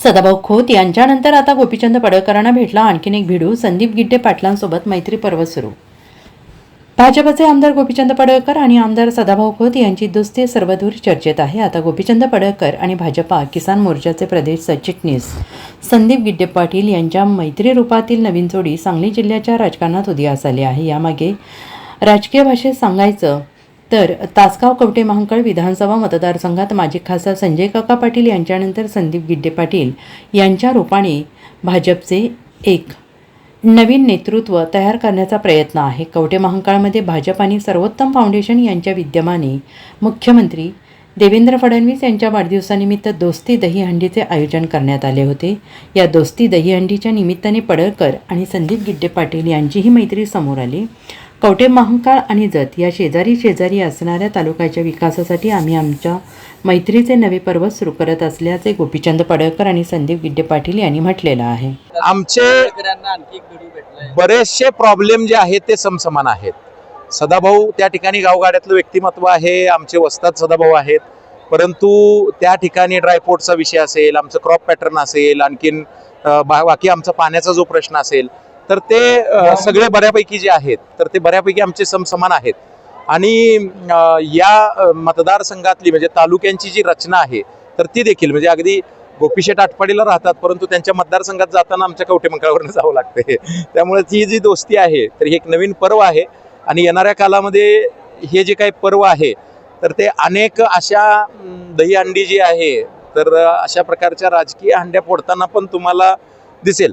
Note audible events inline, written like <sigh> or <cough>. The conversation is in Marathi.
सदाभाऊ खोत यांच्यानंतर आता गोपीचंद पडळकरांना भेटला आणखीन एक भिडू संदीप गिड्डे पाटलांसोबत मैत्री पर्व सुरू. भाजपचे आमदार गोपीचंद पडळकर आणि आमदार सदाभाऊ खोत यांची दोस्ती सर्वदूर चर्चेत आहे. आता गोपीचंद पडळकर आणि भाजपा किसान मोर्चाचे प्रदेश सरचिटणीस संदीप गिड्डे पाटील यांच्या मैत्री रूपातील नवीन जोडी सांगली जिल्ह्याच्या राजकारणात उदयास आली आहे. यामागे राजकीय भाषेत सांगायचं तर तासगाव कवटे महांकळ विधानसभा मतदारसंघात माजी खासदार संजय काका पाटील यांच्यानंतर संदीप गिड्डे पाटील यांच्या रूपाने भाजपचे एक नवीन नेतृत्व तयार करण्याचा प्रयत्न आहे. कवटे महांकाळमध्ये भाजप आणि सर्वोत्तम फाउंडेशन यांच्या विद्यमाने मुख्यमंत्री देवेंद्र फडणवीस यांच्या वाढदिवसानिमित्त दोस्ती दहीहंडीचे आयोजन करण्यात आले होते. या दोस्ती दहीहंडीच्या निमित्ताने पडळकर आणि संदीप गिड्डे पाटील यांचीही मैत्री समोर आली. कवटे महांकाळ आणि जत या शेजारी शेजारी असणाऱ्या तालुक्याच्या विकासासाठी आम्ही आमच्या मैत्रीचे नवे पर्व सुरू करत असल्याचे गोपीचंद पडळकर आणि संदीप गिड्डे पाटील यांनी म्हटलेलं आहे. आमचे आणखी बरेचसे प्रॉब्लेम जे आहेत ते समसमान आहेत. सदाभाऊ त्या ठिकाणी गावगाड्यातलं व्यक्तिमत्व आहे आमचे वस्तात सदाभाऊ आहेत. परंतु त्या ठिकाणी ड्रायपोर्टचा विषय असेल आमचं क्रॉप पॅटर्न असेल आणखीन बा- बाकी आमचा पाण्याचा जो प्रश्न असेल तर ते सगळे बऱ्यापैकी जे आहेत तर ते बऱ्यापैकी आमचे समसमान आहेत. आणि या मतदारसंघातली म्हणजे तालुक्यांची जी रचना आहे तर ती देखील म्हणजे अगदी गोपीशेठ आटपाडीला राहतात परंतु त्यांच्या मतदारसंघात जाताना आमच्या कवटेमंकाळवरनं जावं लागते <laughs> त्यामुळे ही जी दोस्ती आहे तर ही एक नवीन पर्व आहे. आणि येणाऱ्या कालामध्ये हे जे काही पर्व आहे तर ते अनेक अशा अं, दहीहंडी जी आहे तर अशा प्रकारच्या राजकीय हंड्या फोडताना पण तुम्हाला दिसेल.